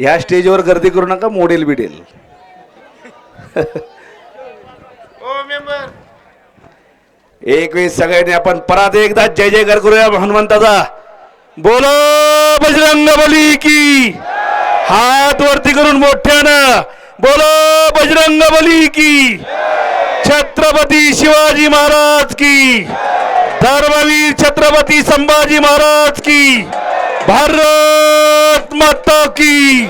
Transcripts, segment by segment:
ह्या स्टेजवर गर्दी करू नका मोडेल बिडेल. ओ मेंबर. एक वेळेस सगळ्यांनी आपण परत एकदा जय जयकार करूया हनुमंताचा. बोलो बजरंग बली की. हात वरती करून मोठ्यानं. बोलो बजरंग बली की. छत्रपती शिवाजी महाराज की. धर्मवीर छत्रपती संभाजी महाराज की. भारत माता की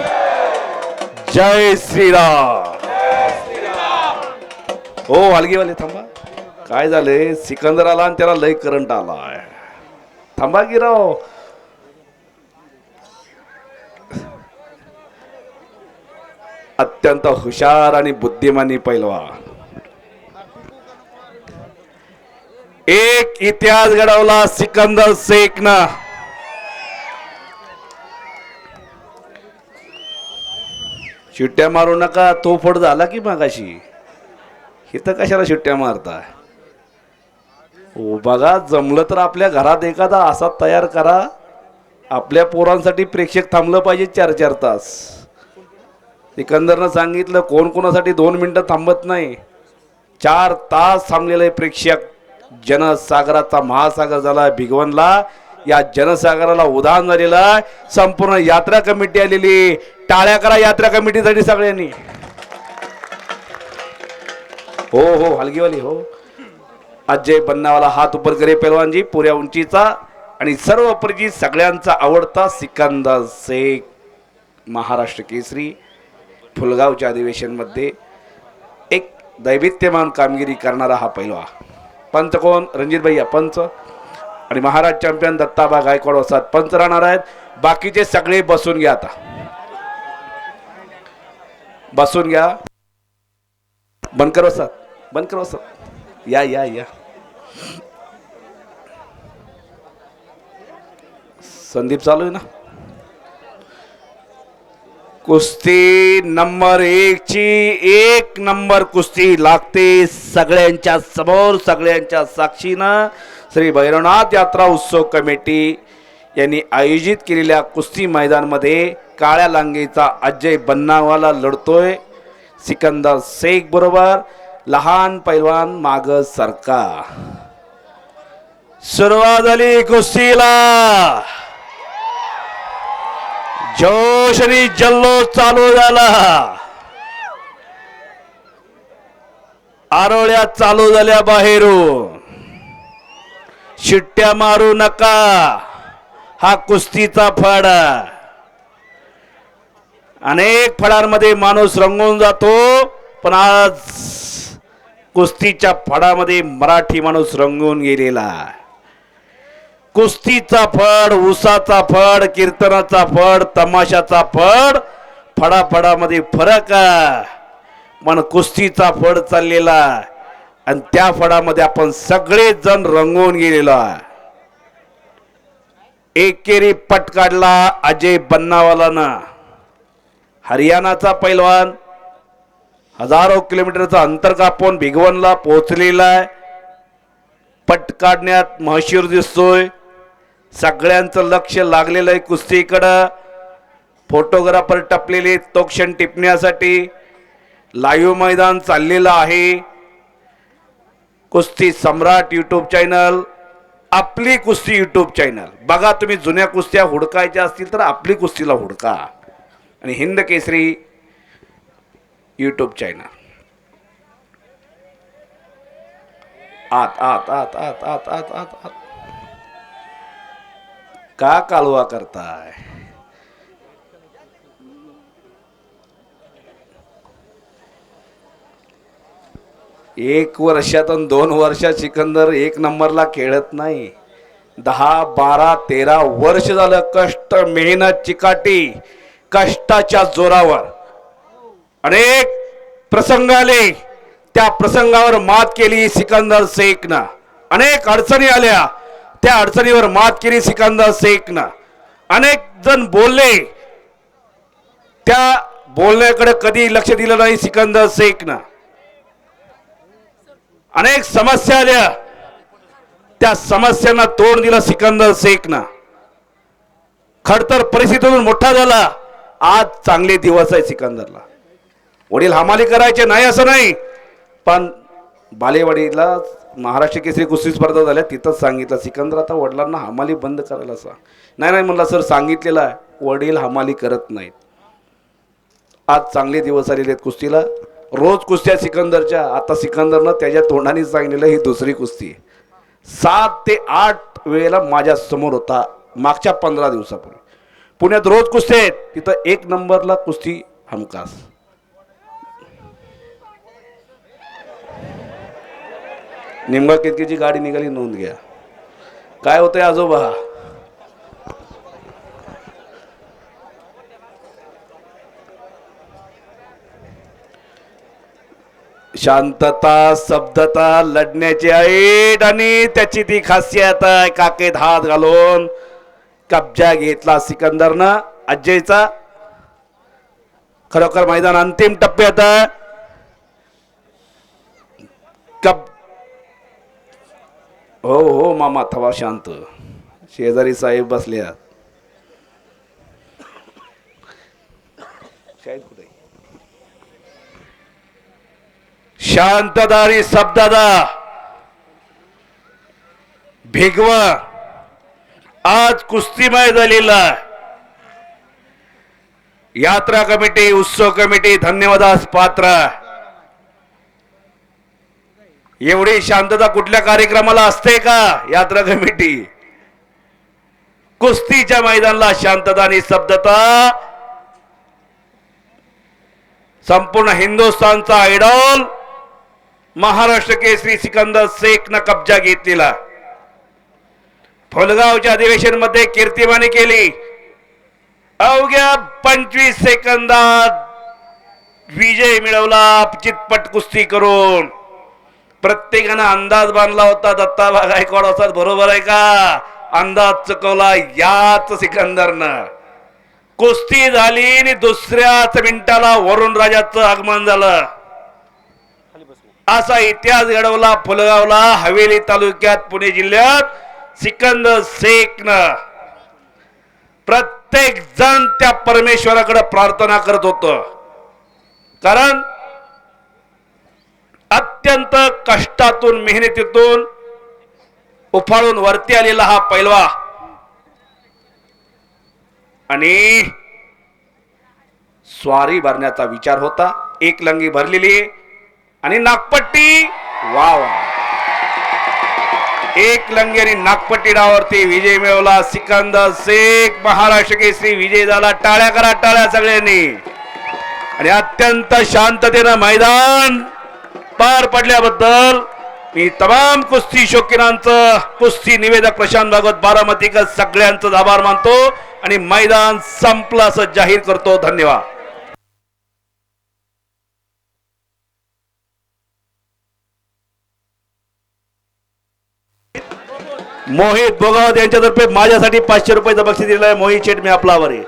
जय श्रीराम हो वालगीवाले थांबा. काय झालंय? सिकंदर आला आणि त्याला लय करंट आलाय. थांबा की राव अत्यंत हुशार आणि बुद्धिमानी पैलवा एक इतिहास घडवला सिकंदर शेखनं. शिट्ट्या मारू नका तो फोड झाला की मागाशी. इथं कशाला शिट्ट्या मारताय हो बघा जमलं तर आपल्या घरात एखादा असा तयार करा. आपल्या पोरांसाठी प्रेक्षक थांबलं पाहिजे चार चार तास. सिकंदरनं सांगितलं कोण कोणासाठी दोन मिनटं थांबत नाही. चार तास थांबलेले आहे प्रेक्षक. जनसागराचा महासागर झाला भिगवणला. या जनसागराला उदाहरण झालेलं आहे. संपूर्ण यात्रा कमिटी आलेली टाळ्या करा यात्रा कमिटीसाठी सगळ्यांनी. हो हो हलगीवाली हो. अजय बन्नावाला हात उपर करे पेलवानजी पुऱ्या उंचीचा आणि सर्व परिचित सगळ्यांचा आवडता सिकंदर शेख महाराष्ट्र केसरी फुलगावच्या अधिवेशनमध्ये एक दैवित्यमान कामगिरी करणारा हा पैलवा. पंच कोण? रणजित भैया पंच आणि महाराज चॅम्पियन दत्ताबा गायकवाड वसात पंच राहणार आहेत. बाकीचे सगळे बसून घ्या आता. बसून घ्या. बनकर वसात बनकर वसात या या या. संदीप चालू आहे ना? कुस्ती नंबर एक ची एक नंबर कुस्ती लागते सगळ्यांच्या समोर सगळ्यांच्या साक्षीनं. श्री भैरवनाथ यात्रा उत्सव कमिटी यांनी आयोजित केलेल्या कुस्ती मैदानमध्ये काळ्या लांगेचा अजय बन्नावाला लढतोय. सिकंदर शेख बरोबर लहान पैलवान माग सरका. सुरुवात झाली कुस्तीला. जोशनी आणि जल्लोष चालू झाला. आरोळ्या चालू झाल्या बाहेरून. शिट्ट्या मारू नका. हा कुस्तीचा फड अनेक फडांमध्ये माणूस रंगून जातो पण आज कुस्तीच्या फडामध्ये मराठी माणूस रंगून गेलेला कुस्तीचा फड उसाचा फड कीर्तनाचा फड तमाशाचा फड फडाफडामध्ये फरक आहे. पण कुस्तीचा फड चाललेला आहे. आणि त्या फळामध्ये आपण सगळेच जण रंगवून गेलेलो आहे. एकेरी पट काढला अजय बन्नावालानं. हरियाणाचा पैलवान हजारो किलोमीटरचं अंतर कापून भिगवणला पोहोचलेला आहे. पट काढण्यात महशीर दिसतोय. सगळ्यांचं लक्ष लागलेलं आहे कुस्तीकडं. फोटोग्राफर टपलेले तो क्षण टिपण्यासाठी. लाईव्ह मैदान चाललेलं आहे. कुस्ती सम्राट यूट्यूब चॅनल आपली कुस्ती यूट्यूब चॅनल बघा तुम्ही जुन्या कुस्त्या हुडकायच्या असतील तर आपली कुस्तीला हुडका. आणि हिंद केसरी यूट्यूब चॅनल आत आत आत आत आत आत आत आत. का कालवा करताय? एक वर्षातून दोन वर्षात सिकंदर एक नंबरला खेळत नाही. दहा बारा तेरा वर्ष झालं कष्ट मेहनत चिकाटी कष्टाच्या जोरावर. अनेक प्रसंग आले. त्या प्रसंगावर मात केली सिकंदर शेखनं. अनेक अडचणी आल्या. त्या अडचणीवर मात केली सिकंदर शेखनं. अनेक जण बोलले. त्या बोलण्याकडे कधी लक्ष दिलं नाही सिकंदर शेखनं. अनेक समस्या आल्या. त्या समस्यांना तोंड दिलं सिकंदर शेखनं. खडतर परिस्थितीतून मोठा झाला. आज चांगले दिवस आहे सिकंदरला. वडील हमाली करायचे नाही असं नाही पण बालेवाडीला महाराष्ट्र केसरी कुस्ती स्पर्धा झाल्या तिथंच सांगितलं सिकंदर आता वडिलांना हमाली बंद करायला सांग. नाही नाही म्हणला सर सांगितलेलं आहे वडील हमाली करत नाहीत. आज चांगले दिवस आलेले आहेत कुस्तीला. रोज कुस्त्या सिकंदरच्या आता सिकंदरनं त्याच्या तोंडाने सांगलेलं ही दुसरी कुस्ती आहे. सात ते आठ वेळेला माझ्यासमोर होता मागच्या पंधरा दिवसापूर्वी. पुण्यात रोज कुस्ती आहेत तिथं एक नंबरला कुस्ती हमखास. निंबा केतकीची गाडी निघाली नोंद घ्या. काय होतंय आजोबा? शांतता शब्दता लढण्याची ऐट आणि त्याची ती खासियत आहे. काकेत हात घालून कब्जा घेतला सिकंदरनं अजयचा. खरोखर मैदान अंतिम टप्प्यात आहे. कब हो हो मामा थवा शांत. शेजारी साहेब बसल्यात शांतदारी शब्दादा भिगवा आज कुस्तीमय झालेला यात्रा कमिटी उत्सव कमिटी धन्यवादास पात्र एवढी शांतता कुठल्या कार्यक्रमाला असते का यात्रा कमिटी? कुस्तीच्या मैदानाला शांतता आणि शब्दता. संपूर्ण हिंदुस्थानचा आयडॉल महाराष्ट्र केसरी सिकंदर शेखनं कब्जा घेतलेला. फुलगावच्या अधिवेशनमध्ये कीर्तिमानी केली. अवघ्या पंचवीस सेकंदात विजय मिळवला चितपट कुस्ती करून. प्रत्येकानं अंदाज बांधला होता दत्ता गायकवाड असतात बरोबर आहे का? अंदाज चुकवला याच सिकंदरनं. कुस्ती झाली आणि दुसऱ्याच मिनिटाला वरुण राजाचं आगमन झालं. असा इतिहास घडवला फुलगावला हवेली तालुक्यात पुणे जिल्ह्यात सिकंदर शेखन. प्रत्येक जण त्या परमेश्वराकडे प्रार्थना करत होत. कारण अत्यंत कष्टातून मेहनतीतून उफाळून वरती आलेला हा पैलवा. आणि स्वारी भरण्याचा विचार होता. एक लंगी भरलेली आहे. आणि नागपट्टी वा वा एक लंगेरी नागपट्टी डावावरती विजय मिळवला. सिकंदर शेख महाराष्ट्र केसरी विजय झाला. टाळ्या करा टाळ्या सगळ्यांनी. आणि अत्यंत शांततेनं मैदान पार पडल्याबद्दल मी तमाम कुस्ती शौकीनांचं कुस्ती निवेदक प्रशांत भागवत बारामतीकर सगळ्यांचं आभार मानतो आणि मैदान संपलं असं जाहीर करतो. धन्यवाद. मोहित बोगावत यांच्यातर्फे माझ्यासाठी पाचशे रुपयाचं बक्षीस दिलं आहे. मोहित शेट मी आपला आभारी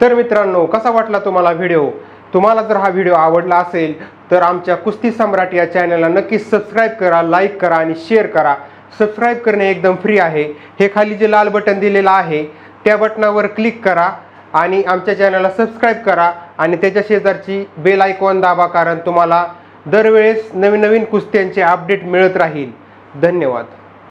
तर मित्रांनो कसा वाटला तुम्हाला व्हिडिओ? तुम्हाला जर हा व्हिडिओ आवडला असेल तर आमच्या कुस्ती सम्राट या चॅनलला नक्कीच सबस्क्राईब करा लाईक करा आणि शेअर करा. सबस्क्राईब करणे एकदम फ्री आहे. हे खाली जे लाल बटन दिलेलं आहे त्या बटनावर क्लिक करा आणि आमच्या चॅनलला सबस्क्राईब करा आणि त्याच्या शेजारची बेल आयकॉन दाबा कारण तुम्हाला दरवेळेस नवीन नवीन कुस्त्यांचे अपडेट मिळत राहील. धन्यवाद.